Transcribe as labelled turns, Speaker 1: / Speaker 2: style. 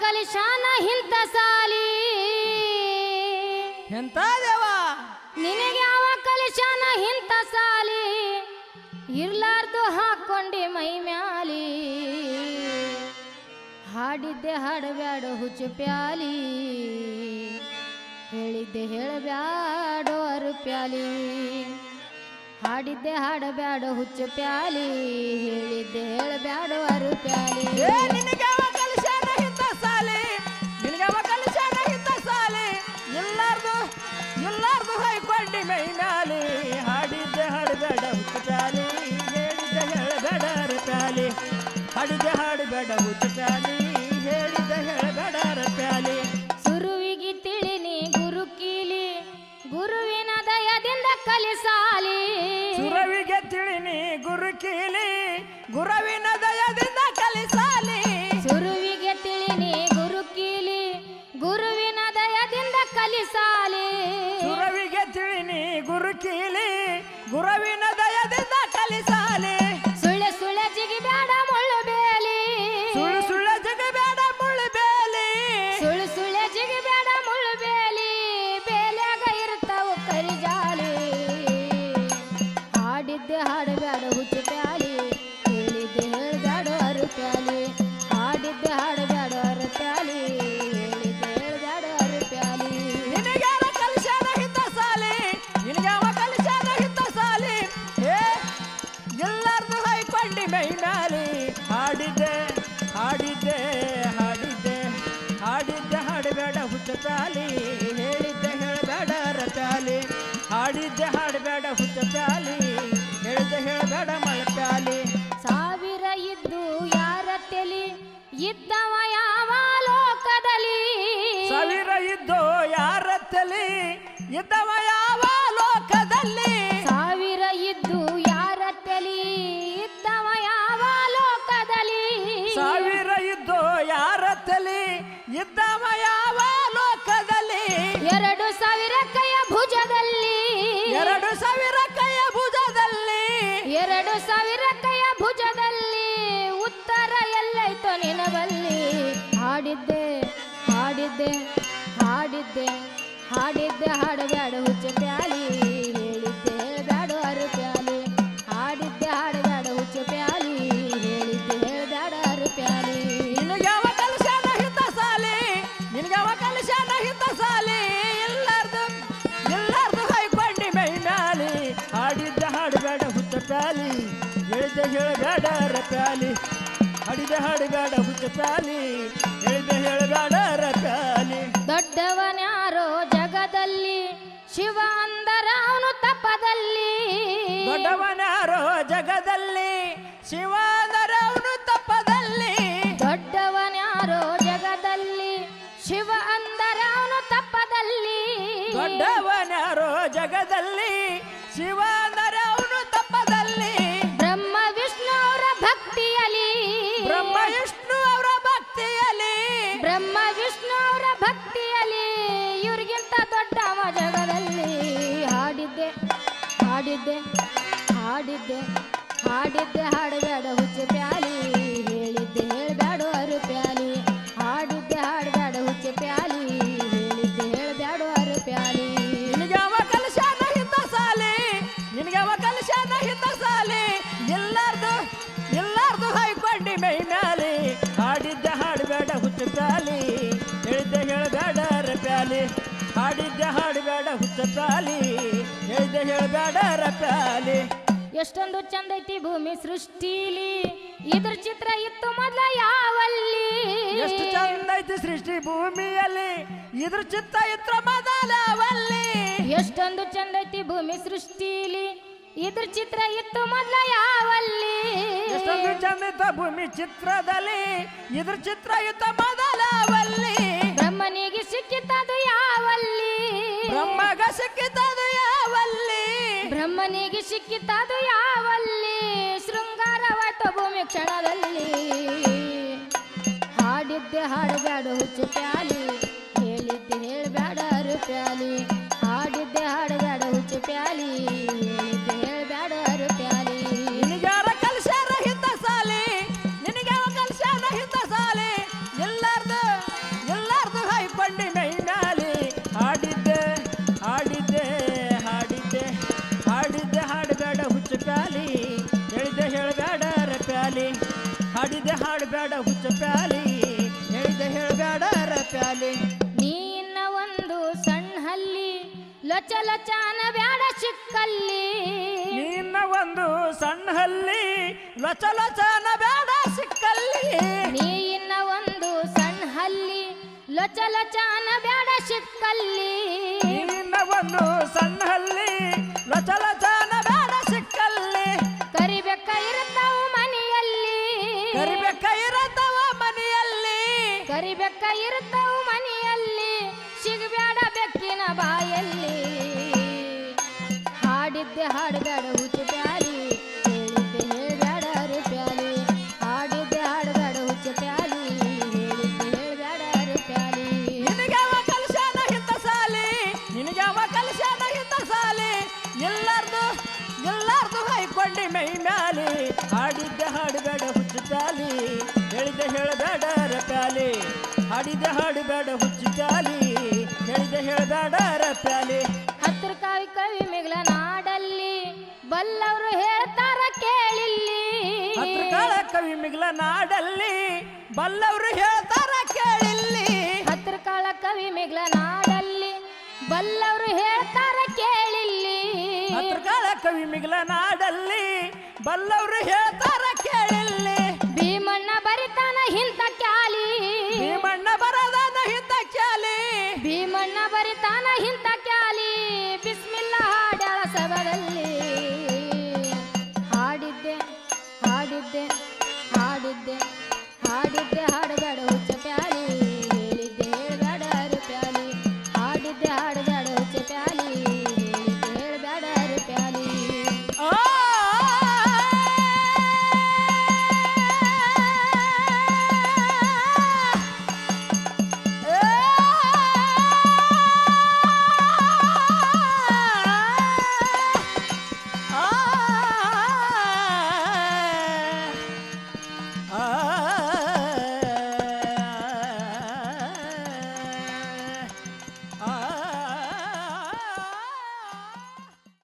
Speaker 1: ಕಲಿಶಾನ ಹಿಂತ ಸಾಲಿ.
Speaker 2: ಎಂತ ದೇವ
Speaker 1: ನಿನಗೆ ಯಾವ ಕಲಿಶಾನ ಹಿಂತ ಸಾಲಿ. ಇರ್ಲಾರ್ದು ಹಾಕೊಂಡಿ ಮೈ ಮ್ಯಾಲಿ. ಹಾಡಿದ್ದೆ ಹಾಡಬ್ಯಾಡ ಹುಚ್ಚು ಪ್ಯಾಲಿ. ಹೇಳಿದ್ದೆ ಹೇಳಬ್ಯಾಡೋ ಅರು ಪ್ಯಾಲಿ. ಹಾಡಿದ್ದೆ ಹಾಡಬ್ಯಾಡ ಹುಚ್ಚು ಪ್ಯಾಲಿ. ಹೇಳಿದ್ದೆ ಹೇಳಬ್ಯಾಡೋ ಅರು ಪ್ಯಾಲಿ.
Speaker 2: ಹಾಡಿದ್ದೆ ಹಾಡಬೇಡ ಹುಚ್ಚ ಪ್ಯಾಲಿ ಹೇಳಿದ ಹೇಳಬೇಡ ಪ್ಯಾಲಿ.
Speaker 1: ಸುರುವಿಗೆ ತಿಳಿನಿ ಗುರು ಕೀಲಿ ಗುರುವಿನ ದಯದಿಂದ ಕಲಿಸಾಲಿ.
Speaker 2: ಸುರವಿಗೆ ತಿಳಿನಿ ಗುರು ಕೀಲಿ ಗುರುವಿನ ದಯದಿಂದ ಕಲಿಸಾಲಿ.
Speaker 1: ಸುರುವಿಗೆ ತಿಳಿನಿ ಗುರು ಕೀಲಿ ಗುರುವಿನ ದಯದಿಂದ ಕಲಿಸಾಲಿ. ಹಾಡಿದ್ದೆ ಹಾಡಬೇಡ ಹುಚ್ಚ ಪ್ಯಾಲಿ ಹೇಳಿದ್ದೆ ಹೇಳಬೇಡ
Speaker 2: ಮಳೆ ಪ್ಯಾಲಿ.
Speaker 1: ಸಾವಿರ ಇದ್ದು ಯಾರ ತೆಲಿ ಇದ್ದವ ಯಾವ ಲೋಕದಲ್ಲಿ?
Speaker 2: ಸಾವಿರ ಇದ್ದು ಯಾರ ತೆಲಿ ಇದ್ದವ
Speaker 1: ಎರಡು ಸಾವಿರ ಕೈಯ ಭುಜದಲ್ಲಿ ಉತ್ತರ ಎಲ್ಲೈತೋ ನಿನವಲ್ಲಿ. ಹಾಡಿದ್ದೆ ಹಾಡಿದ್ದೆ ಹಾಡಿದ್ದೆ ಹಾಡಿದ್ದೆ
Speaker 2: ಹಾಡಬೇಡ ಹುಚ್ಚ ಹೇಳಿದ್ದೆ ಹೇಳಬೇಡ ರಪ್ಯಾಲಿ ಹಡಿದೆ ಹಾಡಬೇಡ ಹುಚ್ಚ ಪ್ಯಾಲಿ. ಹೇಳಿದ್ದೆ ಹೇಳಬೇಡ ರಪ್ಯಾಲಿ ಪ್ಯಾಲಿ
Speaker 1: ದೊಡ್ಡವನ್ಯಾರೋ ಜಗದಲ್ಲಿ? ಶಿವ ಅಂದರ ಅವನು ತಪದಲ್ಲಿ.
Speaker 2: ದೊಡ್ಡವನಾರೋ ಜಗದಲ್ಲಿ?
Speaker 1: ಶಿವ ತಪ್ಪದಲ್ಲಿ ಬ್ರಹ್ಮ ವಿಷ್ಣು ಅವರ
Speaker 2: ಭಕ್ತಿಯಲ್ಲಿ
Speaker 1: ಇವ್ರಿಗಿಂತ ದೊಡ್ಡವ ಜಗದಲ್ಲಿ ಹಾಡಿದ್ದೆ ಹಾಡಿದ್ದೆ ಹಾಡಿದ್ದೆ ಹಾಡಿದ್ದೆ ಹಾಡಬೇಡ ಹುಚ್ಚ ಹಾಡಿದ್ದೆ ಹಾಡಬೇಡ ಹುಚ್ಚ ತಾಲಿ ಹೇಳಿದ್ದೆ ಹೇಳಬೇಡ
Speaker 2: ರ ಪ್ಯಾಲಿ
Speaker 1: ಎಷ್ಟೊಂದು ಚಂದ ಐತಿ ಭೂಮಿ ಸೃಷ್ಟಿಲಿ ಇದ್ರ ಚಿತ್ರ ಇತ್ತು ಮೊದಲ ಯಾವಲ್ಲಿ?
Speaker 2: ಎಷ್ಟು ಚಂದ ಐತಿ ಸೃಷ್ಟಿ ಭೂಮಿಯಲ್ಲಿ ಇದ್ರ ಚಿತ್ತ ಇತ್ರ ಮೊದಲವಲ್ಲಿ
Speaker 1: ಎಷ್ಟೊಂದು ಚಂದ ಐತಿ ಭೂಮಿ ಸೃಷ್ಟಿಲಿ ಇದ್ರ ಚಿತ್ರ ಇತ್ತು ಮೊದಲ ಯಾವಲ್ಲಿ?
Speaker 2: ಎಷ್ಟೊಂದು ಚಂದ ಇತ್ತ ಭೂಮಿ ಚಿತ್ರದಲ್ಲಿ ಇದ್ರ ಚಿತ್ರ ಇತ್ತ ಮೊದಲವಲ್ಲಿ
Speaker 1: ಸಿಕ್ಕಿತದು ಯಾವಲ್ಲಿ? ಬ್ರಹ್ಮನಿಗೆ ಸಿಕ್ಕಿತದು ಯಾವಲ್ಲಿ? ಶೃಂಗಾರವಾಯ್ತು ಭೂಮಿ ಕ್ಷಣದಲ್ಲಿ. ಹಾಡಿದ್ದೆ, ಹಾಡಬೇಡ, ಹುಚ್ಚು ಪ್ಯಾಲಿ. ಹೇಳಿದ್ದೆ, ಹೇಳಬೇಡ ಹರು ಪ್ಯಾಲಿ. ಹಾಡಿದ್ದೆ, ಹಾಡಬೇಡ, ಹುಚ್ಚು ಪ್ಯಾಲಿ. ಪ್ಯಾಲಿ ಹೇಳಿದೆ ಹೇಳಬೇಡ ರ ಪ್ಯಾಲಿ
Speaker 2: ಹಾಡಿದೆ ಹಾಡಬೇಡ ಹುಚ್ಚ ಪ್ಯಾಲಿ ಹೇಳಿದೆ ಹೇಳಬೇಡ ರ ಪ್ಯಾಲಿ. ನೀನ ಒಂದು ಸಣ್ಣ ಹಲ್ಲಿ
Speaker 1: ಲೊಚ ಲಚಾನ ಬ್ಯಾಡ ಚಿಕ್ಕಲ್ಲಿ.
Speaker 2: ನಿನ್ನ ಒಂದು ಸಣ್ಣ ಹಲ್ಲಿ ಲೊಚ ಲಚಾನ ಬೇಡ ಸಿಕ್ಕಲ್ಲಿ
Speaker 1: ನೀನ್ನ ಒಂದು ಸಣ್ಣ ಹಲ್ಲಿ ಲೊಚ ಲಚಾನ ಬ್ಯಾಡ ಚಿಕ್ಕಲ್ಲಿ.
Speaker 2: ನಿನ್ನ ಒಂದು ಸಣ್ಣ ಹಲ್ಲಿ ಲೊಚ ಲಚ
Speaker 1: ಕರಿಬೇಕ ಇರತವ ಮನೆಯಲ್ಲಿ?
Speaker 2: ಕರಿಬೇಕ ಇರ್ತಾವು
Speaker 1: ಹೇಳಿದ್ದೆ ಹೇಳಬೇಡ
Speaker 2: ರಪ್ಯಾಲಿ. ಹಾಡಿದೆ ಹಾಡಬೇಡ ಹುಚ್ಚು ಪ್ಯಾಲಿ. ಹೇಳಿದೆ ಹೇಳಬೇಡ ರಪ್ಯಾಲಿ.
Speaker 1: ಹತ್ರ ಕಾವಿ ಕವಿ ಮಿಗಲ ನಾಡಲ್ಲಿ ಬಲ್ಲವರು ಹೇಳ್ತಾರ ಕೇಳಿಲ್ಲಿ.
Speaker 2: ಹತ್ರ ಕಾಳ ಕವಿ ಮಿಗಲ ನಾಡಲ್ಲಿ ಬಲ್ಲವರು ಹೇಳ್ತಾರ ಕೇಳಿಲ್ಲಿ.
Speaker 1: ಹತ್ರ ಕಾಳ ಕವಿ ಮಿಗಲ ನಾಡಲ್ಲಿ ಬಲ್ಲವರು ಹೇಳ್ತಾರ ಕೇಳಿಲ್ಲಿ.
Speaker 2: ಹತ್ರ ಕಾಳ ಕವಿ ಮಿಗಲ ನಾಡಲ್ಲಿ ಬಲ್ಲವರು ಹೇಳ್ತಾರ ಕೇಳಿ भीमण्णवरी तान हिंता